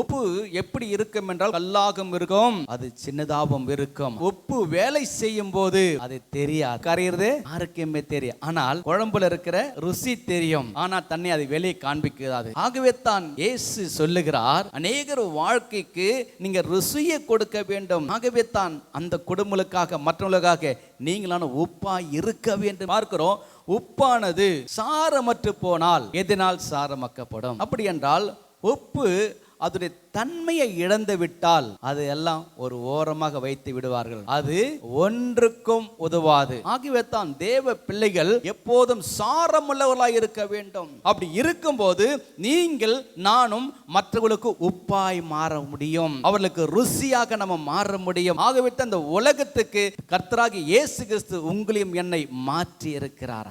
உப்பு எப்படி இருக்கும் என்றால் கல்லாகும் இருக்கும் அது சின்னதாகவும் இருக்கும். உப்பு வேலை செய்யும் போது அது தெரியாது. கரையிறது யாருக்குமே தெரியும் ஆனால் குழம்புல இருக்கிற ருசி தெரியும். ஆனால் தன்னை அது வெளியே காண்பிக்காது. ஆகவே தான் இயேசு சொல்லுகிறார் அநேகர் வாழ்க்கைக்கு நீங்க ருசியை கொடுக்க வேண்டும். ஆகவே தான் அந்த குடும்பங்களுக்காக மற்றவங்களுக்காக நீங்களான உப்பா இருக்க வேண்டும். பார்க்கிறோம் உப்பானது சாரமற்று போனால் எதனால் சாரமாக்கப்படும்? அப்படி என்றால் உப்பு அதனுடைய தன்மையை இழந்து விட்டால் அது எல்லாம் ஒரு ஓரமாக வைத்து விடுவார்கள். அது ஒன்றுக்கும் உதவாது. ஆகியவைத்தான் தான் தேவ பிள்ளைகள் எப்போதும் சாரமுள்ளவர்களாக இருக்க வேண்டும். அப்படி இருக்கும்போது நீங்கள் நானும் மற்றவர்களுக்கு உப்பாய் மாற முடியும். அவர்களுக்கு ருசியாக நம்ம மாற முடியும். ஆகவே அந்த உலகத்துக்கு கர்த்தராகி இயேசு கிறிஸ்து உங்களையும் என்னை மாற்றி இருக்கிறாரா